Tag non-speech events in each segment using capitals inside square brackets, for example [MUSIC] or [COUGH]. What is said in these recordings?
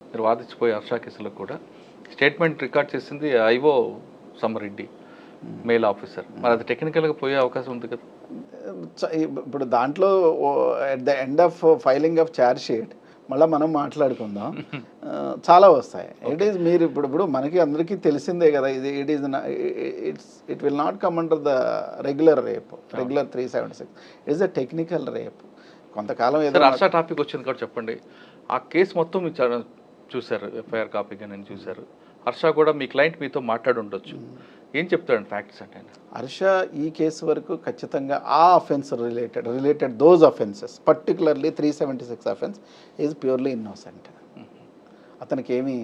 మీరు వాదించిపోయే హర్ష కేసులో కూడా స్టేట్మెంట్ రికార్డ్ చేసింది ఐఓ సమ్మరెడ్డి మెయిల్ ఆఫీసర్. మరి అది టెక్నికల్గా పోయే అవకాశం ఉంది కదా. ఇప్పుడు దాంట్లో at the end of filing of charge sheet మళ్ళీ మనం మాట్లాడుకుందాం. [LAUGHS] చాలా వస్తాయి. ఇట్ ఈస్ మీరు ఇప్పుడు ఇప్పుడు మనకి అందరికీ తెలిసిందే కదా ఇది it is it's it will not come under the regular rape regular three seventy six it's the technical rape కొంతకాలం ఏదో హర్ష టాపిక్ వచ్చింది కాబట్టి చెప్పండి. ఆ కేసు మొత్తం మీరు చూశారు ఎఫ్ఐఆర్ కాపీగా నేను చూశారు. హర్ష కూడా మీ క్లయింట్ మీతో మాట్లాడి ఉండొచ్చు. ఏం చెప్తాడు ఫ్యాక్ట్స్ అంటే హర్ష ఈ కేసు వరకు ఖచ్చితంగా ఆ offence related related those offences particularly three seventy six offence is purely innocent అతనికి ఏమి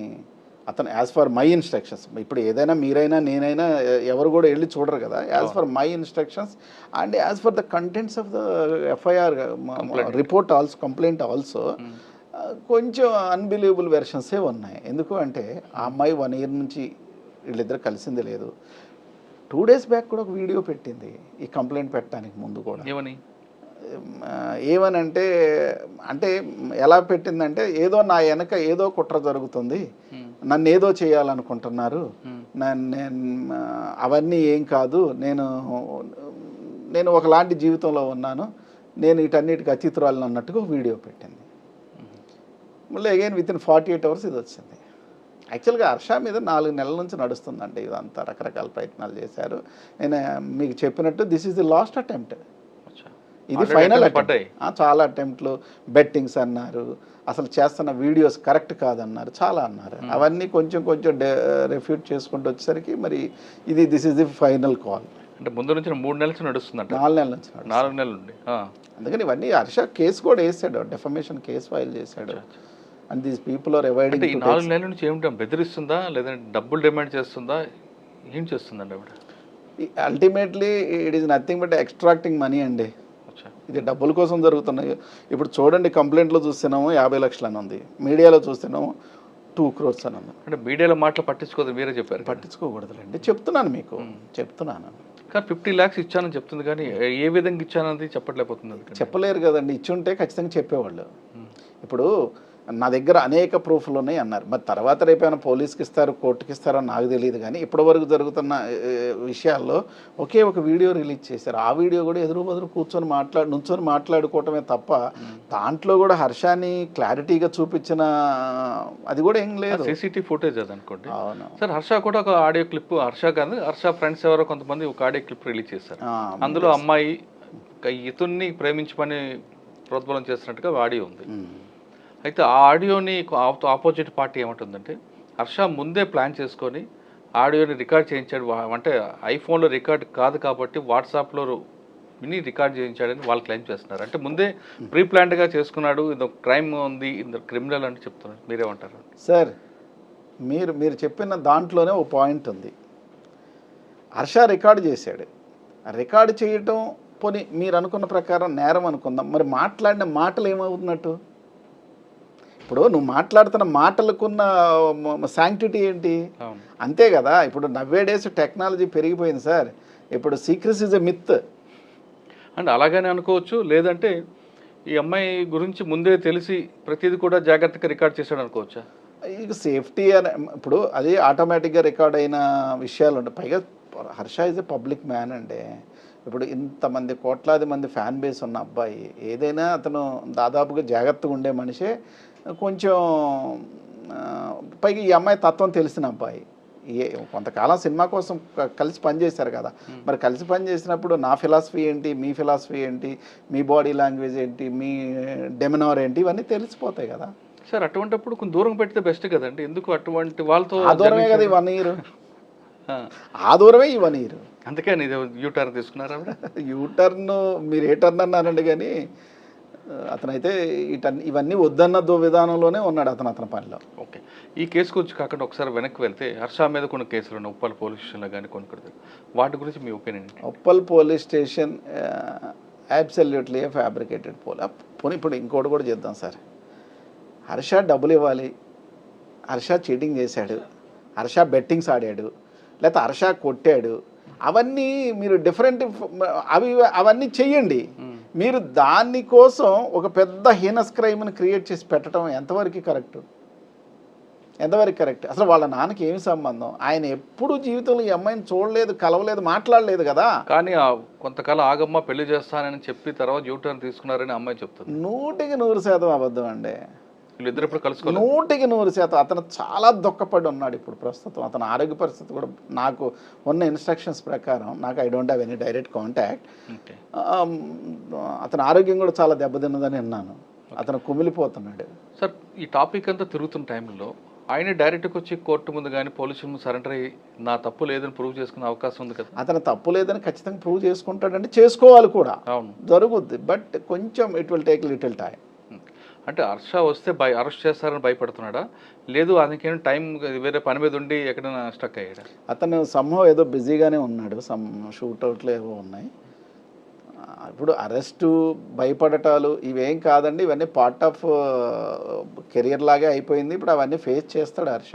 అతను యాజ్ ఫర్ మై ఇన్స్ట్రక్షన్స్ ఇప్పుడు ఏదైనా మీరైనా నేనైనా ఎవరు కూడా వెళ్ళి చూడరు కదా. As for my instructions and as for the contents of the FIR report also complaint also కొంచెం అన్బిలీవబుల్ వెర్షన్సే ఉన్నాయి. ఎందుకు అంటే ఆ అమ్మాయి వన్ ఇయర్ నుంచి వీళ్ళిద్దరు కలిసింది లేదు. టూ డేస్ బ్యాక్ కూడా ఒక వీడియో పెట్టింది ఈ కంప్లైంట్ పెట్టడానికి ముందు కూడా. ఏమని? ఆ, ఏమనంటే అంటే ఎలా పెట్టిందంటే ఏదో నా వెనక ఏదో కుట్ర జరుగుతుంది. నన్ను ఏదో చేయాలనుకుంటున్నారు నన్ను నేను అవన్నీ ఏం కాదు. నేను నేను ఒకలాంటి జీవితంలో ఉన్నాను. నేను వీటన్నిటికి అతీతురాలను అన్నట్టుగా వీడియో పెట్టింది. మళ్ళీ again within forty eight hours ఇది వచ్చింది. యాక్చువల్గా హర్ష మీద నాలుగు నెలల నుంచి నడుస్తుందండి ఇదంతా రకరకాల ప్రయత్నాలు చేశారు. నేను మీకు చెప్పినట్టు this is the last attempt. ఇది ఫైనల్ చాలా అటెంప్ట్లు బెట్టింగ్స్ అన్నారు. అసలు చేస్తున్న వీడియోస్ కరెక్ట్ కాదన్నారు. చాలా అన్నారు. అవన్నీ కొంచెం కొంచెం రెఫ్యూట్ చేసుకుంటూ వచ్చేసరికి మరి ఇది this is the final call అంటే ముందు నుంచి మూడు నెలల నడుస్తుందంట. నాలుగు నెలల నుంచి. నాలుగు నెలల నుండి. అందుకని ఇవన్నీ హర్ష కేసు కూడా వేసాడు. డెఫమేషన్ కేసు ఫైల్ చేశాడు. అండ్ దీస్ పీపుల్ ఆర్ అంటే ఈ అవాయిడింగ్ నాలుగు నెలల నుంచి ఏమిటో? బెదిరిస్తుందా? లేదంటే డబ్బులు డిమాండ్ చేస్తుందా? ఏం చేస్తుందండి ఆవిడ? Ultimately it is nothing but extracting money అండి. ఇది డబ్బుల కోసం జరుగుతున్నాయి. ఇప్పుడు చూడండి కంప్లైంట్లో చూస్తున్నాము యాభై లక్షలు అని ఉంది. మీడియాలో చూస్తున్నాము టూ క్రోర్స్ అని ఉంది. అంటే మీడియాలో మాటలు పట్టించుకోదు మీరే చెప్పారు. పట్టించుకోకూడదులేండి. చెప్తున్నాను మీకు. చెప్తున్నాను. కానీ ఫిఫ్టీ ల్యాక్స్ ఇచ్చానని చెప్తుంది కానీ ఏ విధంగా ఇచ్చానది చెప్పట్లేకపోతుంది చెప్పలేరు కదండి. ఇచ్చుంటే ఖచ్చితంగా చెప్పేవాళ్ళు. ఇప్పుడు నా దగ్గర అనేక ప్రూఫ్లు ఉన్నాయి అన్నారు. మరి తర్వాత రేపు ఏమైనా పోలీస్కి ఇస్తారు కోర్టుకి ఇస్తారో నాకు తెలియదు కానీ ఇప్పటి వరకు జరుగుతున్న విషయాల్లో ఒకే ఒక వీడియో రిలీజ్ చేశారు. ఆ వీడియో కూడా ఎదురు బదురు కూర్చొని మాట్లాడు నుంచొని మాట్లాడుకోవటమే తప్ప దాంట్లో కూడా హర్షాన్ని క్లారిటీగా చూపించిన అది కూడా ఏం లేదు. సీసీటీవీ ఫుటేజ్ అది అనుకోండి. అవును. సార్ హర్ష కూడా ఒక ఆడియో క్లిప్ హర్ష కాదు హర్ష ఫ్రెండ్స్ ఎవరో కొంతమంది ఒక ఆడియో క్లిప్ రిలీజ్ చేశారు. అందులో అమ్మాయి ఇతున్ని ప్రేమించమని ప్రోద్బలం చేస్తున్నట్టుగా ఆడియో ఉంది. అయితే ఆ ఆడియోని ఆపోజిట్ పార్టీ ఏమంటుందంటే హర్ష ముందే ప్లాన్ చేసుకొని ఆడియోని రికార్డ్ చేయించాడు. అంటే ఐఫోన్లో రికార్డ్ కాదు కాబట్టి వాట్సాప్లో విని రికార్డ్ చేయించాడని వాళ్ళు క్లెయిమ్ చేస్తున్నారు. అంటే ముందే ప్రీ ప్లాన్డ్గా చేసుకున్నాడు. ఇది క్రైమ్ ఉంది ఇది క్రిమినల్ అని చెప్తున్నారు. మీరేమంటారు? సార్ మీరు మీరు చెప్పిన దాంట్లోనే ఒక పాయింట్ ఉంది. హర్ష రికార్డు చేశాడు. రికార్డు చేయటం పోనీ మీరు అనుకున్న ప్రకారం నేరం అనుకుందాం. మరి మాట్లాడిన మాటలు ఏమవుతున్నట్టు? ఇప్పుడు నువ్వు మాట్లాడుతున్న మాటలకున్న శాంక్టిటీ ఏంటి? అంతే కదా ఇప్పుడు నవ్వే డేస్ టెక్నాలజీ పెరిగిపోయింది సార్. ఇప్పుడు సీక్రెస్ ఇస్ ఎ మిత్ అంటే అలాగనే అనుకోవచ్చు లేదంటే ఈ అమ్మాయి గురించి ముందే తెలిసి ప్రతిదీ కూడా జాగ్రత్తగా రికార్డ్ చేశాడు అనుకోవచ్చా? ఇక సేఫ్టీ అని ఇప్పుడు అది ఆటోమేటిక్గా రికార్డ్ అయిన విషయాలు ఉంటాయి పైగా Harsha is a public man అండి. ఇప్పుడు ఇంతమంది కోట్లాది మంది ఫ్యాన్ బేస్ ఉన్న అబ్బాయి ఏదైనా అతను దాదాపుగా జాగ్రత్తగా ఉండే మనిషే కొంచెం పైగా ఈ అమ్మాయి తత్వం తెలిసిన అబ్బాయి. ఏ కొంతకాలం సినిమా కోసం కలిసి పనిచేశారు కదా. మరి కలిసి పనిచేసినప్పుడు నా ఫిలాసఫీ ఏంటి మీ ఫిలాసఫీ ఏంటి మీ బాడీ లాంగ్వేజ్ ఏంటి మీ డెమినార్ ఏంటి ఇవన్నీ తెలిసిపోతాయి కదా. సార్ అటువంటిప్పుడు కొంచెం దూరం పెడితే బెస్ట్ కదండి. ఎందుకు అటువంటి వాళ్ళతో ఆ దూరమే కదా ఈ వన్ ఇయర్ ఆ, దూరమే ఈ వన్ ఇయర్ అందుకని ఇది యూటర్న్ తీసుకున్నారా [LAUGHS] యూటర్న్ మీరు ఏ టర్న్ అన్నారండి కానీ అతనైతే ఇటన్ ఇవన్నీ వద్దన్న దో విధానంలోనే ఉన్నాడు అతను అతని పనిలో. ఓకే. ఈ కేసు గురించి కాకుండా ఒకసారి వెనక్కి వెళ్తే హర్ష మీద కొన్ని కేసులు ఉన్నాయి ఉప్పల్ పోలీస్ స్టేషన్లో కానీ కొన్ని వాటి గురించి మీ opinion Uppal police station absolutely fabricated pole పోనీ ఇప్పుడు ఇంకోటి కూడా చేద్దాం సార్. హర్ష డబ్బులు ఇవ్వాలి. హర్ష చీటింగ్ చేశాడు. హర్ష బెట్టింగ్స్ ఆడాడు. లేకపోతే హర్ష కొట్టాడు. అవన్నీ మీరు డిఫరెంట్ అవి అవన్నీ చెయ్యండి. మీరు దానికోసం ఒక పెద్ద హీనస్ క్రైమ్ని క్రియేట్ చేసి పెట్టడం ఎంతవరకు కరెక్ట్? ఎంతవరకు కరెక్ట్? అసలు వాళ్ళ నాన్నకి ఏమి సంబంధం? ఆయన ఎప్పుడు జీవితంలో ఈ అమ్మాయిని చూడలేదు కలవలేదు మాట్లాడలేదు కదా? కానీ కొంతకాలం ఆగమ్మ పెళ్ళి చేస్తానని చెప్పి తర్వాత యూటర్న్ తీసుకున్నారని అమ్మాయి చెప్తుంది. నూటికి నూరు శాతం అబద్ధం అండి. వీళ్ళిద్దరు ఇప్పుడు కలుసుకోలేదు. నూటికి నూరు శాతం అతను చాలా దుఃఖపడి ఉన్నాడు ఇప్పుడు ప్రస్తుతం. అతని ఆరోగ్య పరిస్థితి కూడా నాకు ఉన్న ఇన్స్ట్రక్షన్స్ ప్రకారం నాకు I don't have any direct contact. అతని ఆరోగ్యం కూడా చాలా దెబ్బతిన్నదని విన్నాను. అతను కుమిలిపోతున్నాడు. సార్ ఈ టాపిక్ అంతా తిరుగుతున్న టైంలో ఆయన డైరెక్ట్గా వచ్చి కోర్టు ముందు కానీ పోలీసుల ముందు సరెండర్ అయ్యి నా తప్పు లేదని ప్రూవ్ చేసుకునే అవకాశం ఉంది కదా. అతను తప్పు లేదని ఖచ్చితంగా ప్రూవ్ చేసుకుంటాడంటే చేసుకోవాలి కూడా. అవును. జరుగుద్ది. బట్ కొంచెం it will take little time. అంటే హర్ష వస్తే భయ అరెస్ట్ చేస్తారని భయపడుతున్నాడా? లేదు అందుకేం టైం వేరే పని మీద ఉండి ఎక్కడైనా స్టక్ అయ్యాడా? అతను సంభవం ఏదో బిజీగానే ఉన్నాడు. సమ్ షూట్అవుట్లు ఏవో ఉన్నాయి. ఇప్పుడు అరెస్టు భయపడటాలు ఇవేం కాదండి. ఇవన్నీ పార్ట్ ఆఫ్ కెరియర్ లాగే అయిపోయింది. ఇప్పుడు అవన్నీ ఫేస్ చేస్తాడు హర్ష.